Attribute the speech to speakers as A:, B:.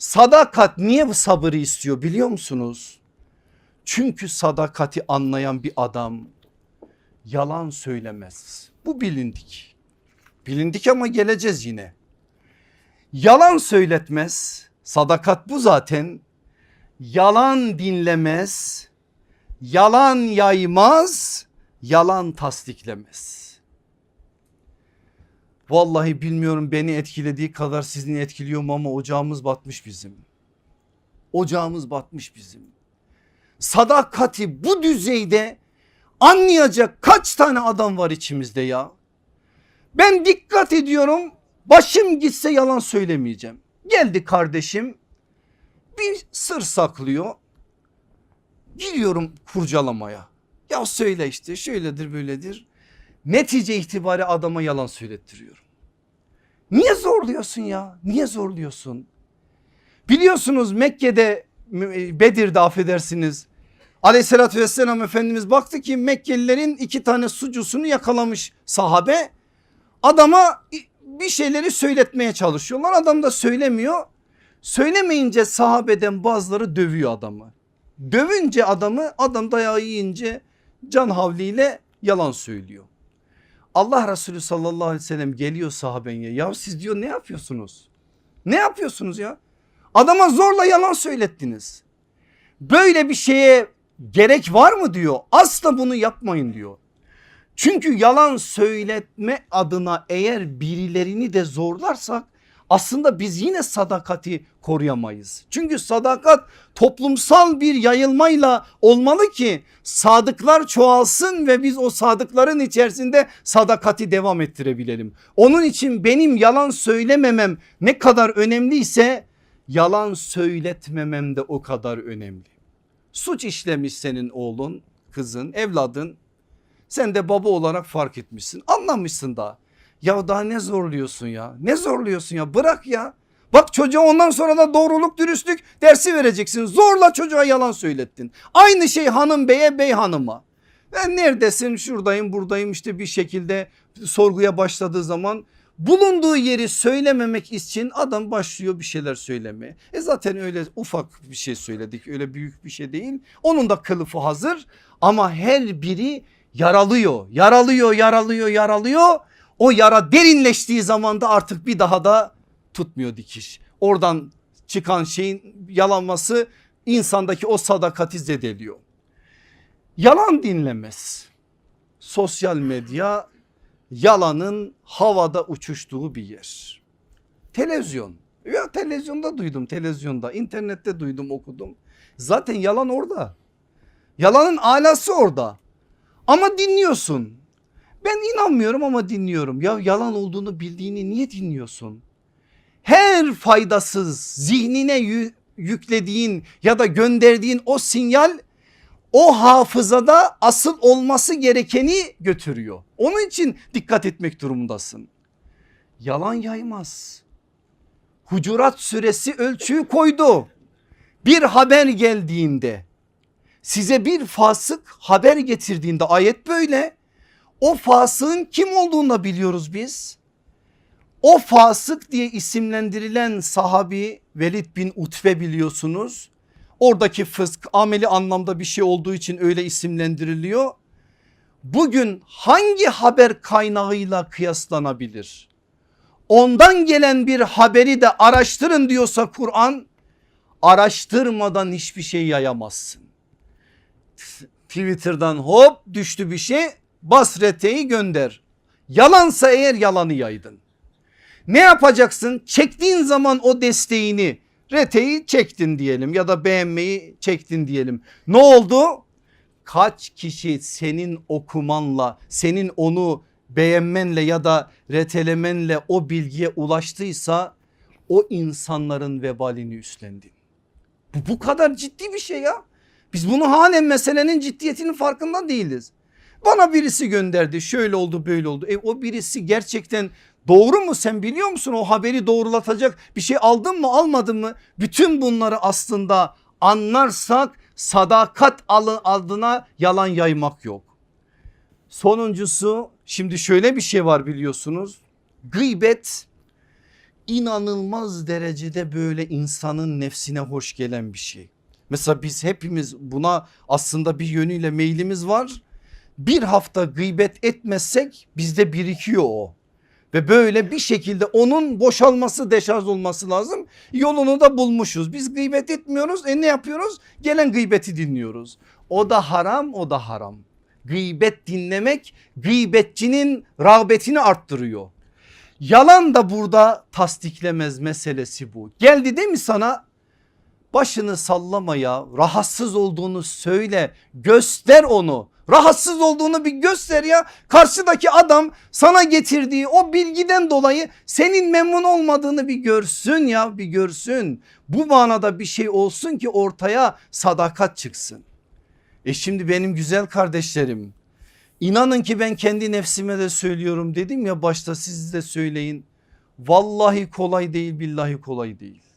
A: Sadakat niye sabırı istiyor biliyor musunuz? Çünkü sadakati anlayan bir adam yalan söylemez. Bu bilindik. Bilindik ama geleceğiz yine. Yalan söyletmez. Sadakat bu zaten. Yalan dinlemez. Yalan yaymaz. Yalan tasdiklemez. Vallahi bilmiyorum beni etkilediği kadar sizin etkiliyor mu ama ocağımız batmış bizim. Ocağımız batmış bizim. Sadakati bu düzeyde anlayacak kaç tane adam var içimizde ya. Ben dikkat ediyorum başım gitse yalan söylemeyeceğim. Geldi kardeşim bir sır saklıyor. Giriyorum kurcalamaya. Ya söyle işte şöyledir böyledir. Netice itibari adama yalan söylettiriyorum. Niye zorluyorsun ya? Niye zorluyorsun? Biliyorsunuz Mekke'de Bedir'de affedersiniz. Aleyhissalatü vesselam Efendimiz baktı ki Mekkelilerin iki tane sucusunu yakalamış sahabe. Adama bir şeyleri söyletmeye çalışıyorlar. Adam da söylemiyor. Söylemeyince sahabeden bazıları dövüyor adamı. Dövünce adamı adam dayağı yiyince can havliyle yalan söylüyor. Allah Resulü sallallahu aleyhi ve sellem geliyor sahabeye ya siz diyor ne yapıyorsunuz? Ne yapıyorsunuz ya? Adama zorla yalan söylettiniz. Böyle bir şeye gerek var mı diyor. Asla bunu yapmayın diyor. Çünkü yalan söyletme adına eğer birilerini de zorlarsak aslında biz yine sadakati koruyamayız. Çünkü sadakat toplumsal bir yayılmayla olmalı ki sadıklar çoğalsın ve biz o sadıkların içerisinde sadakati devam ettirebilelim. Onun için benim yalan söylememem ne kadar önemliyse yalan söyletmemem de o kadar önemli. Suç işlemiş senin oğlun, kızın, evladın. Sen de baba olarak fark etmişsin, anlamışsın da. Ya daha ne zorluyorsun ya? Ne zorluyorsun ya? Bırak ya. Bak çocuğa ondan sonra da doğruluk dürüstlük dersi vereceksin. Zorla çocuğa yalan söylettin. Aynı şey hanım beye bey hanıma. Ben neredesin şuradayım buradayım işte bir şekilde sorguya başladığı zaman bulunduğu yeri söylememek için adam başlıyor bir şeyler söylemeye. E zaten öyle ufak bir şey söyledik öyle büyük bir şey değil. Onun da kılıfı hazır ama her biri yaralıyor yaralıyor yaralıyor yaralıyor. O yara derinleştiği zaman da artık bir daha da tutmuyor dikiş. Oradan çıkan şeyin yalanması insandaki o sadakati zedeliyor. Yalan dinlemez. Sosyal medya yalanın havada uçuştuğu bir yer. Televizyon. Ya televizyonda duydum televizyonda internette duydum okudum. Zaten yalan orada. Yalanın alası orada. Ama dinliyorsun. Ben inanmıyorum ama dinliyorum. Ya yalan olduğunu bildiğini niye dinliyorsun? Her faydasız zihnine yüklediğin ya da gönderdiğin o sinyal o hafızada asıl olması gerekeni götürüyor. Onun için dikkat etmek durumundasın. Yalan yaymaz. Hucurat süresi ölçüyü koydu. Bir haber geldiğinde size bir fasık haber getirdiğinde ayet böyle. O fasığın kim olduğunu da biliyoruz biz. O fasık diye isimlendirilen sahabi Velid bin Utbe biliyorsunuz. Oradaki fısk ameli anlamda bir şey olduğu için öyle isimlendiriliyor. Bugün hangi haber kaynağıyla kıyaslanabilir? Ondan gelen bir haberi de araştırın diyorsa Kur'an araştırmadan hiçbir şey yayamazsın. Twitter'dan hop düştü bir şey bas reteyi gönder. Yalansa eğer yalanı yaydın. Ne yapacaksın? Çektiğin zaman o desteğini reteyi çektin diyelim ya da beğenmeyi çektin diyelim. Ne oldu? Kaç kişi senin okumanla senin onu beğenmenle ya da retelemenle o bilgiye ulaştıysa o insanların vebalini üstlendin. Bu, bu kadar ciddi bir şey ya. Biz bunu halen meselenin ciddiyetinin farkında değiliz. Bana birisi gönderdi şöyle oldu böyle oldu. E o birisi gerçekten doğru mu sen biliyor musun o haberi doğrulatacak bir şey aldın mı almadın mı? Bütün bunları aslında anlarsak sadakat adına yalan yaymak yok. Sonuncusu şimdi şöyle bir şey var biliyorsunuz. Gıybet inanılmaz derecede böyle insanın nefsine hoş gelen bir şey. Mesela biz hepimiz buna aslında bir yönüyle meylimiz var. Bir hafta gıybet etmezsek bizde birikiyor o. Ve böyle bir şekilde onun boşalması deşarj olması lazım. Yolunu da bulmuşuz. Biz gıybet etmiyoruz. E ne yapıyoruz? Gelen gıybeti dinliyoruz. O da haram o da haram. Gıybet dinlemek gıybetçinin rağbetini arttırıyor. Yalan da burada tasdiklemez meselesi bu. Geldi değil mi sana? Başını sallamaya rahatsız olduğunu söyle göster onu. Rahatsız olduğunu bir göster ya. Karşıdaki adam sana getirdiği o bilgiden dolayı senin memnun olmadığını bir görsün ya bir görsün. Bu manada bir şey olsun ki ortaya sadakat çıksın. E şimdi benim güzel kardeşlerim inanın ki ben kendi nefsime de söylüyorum dedim ya başta siz de söyleyin. Vallahi kolay değil billahi kolay değil.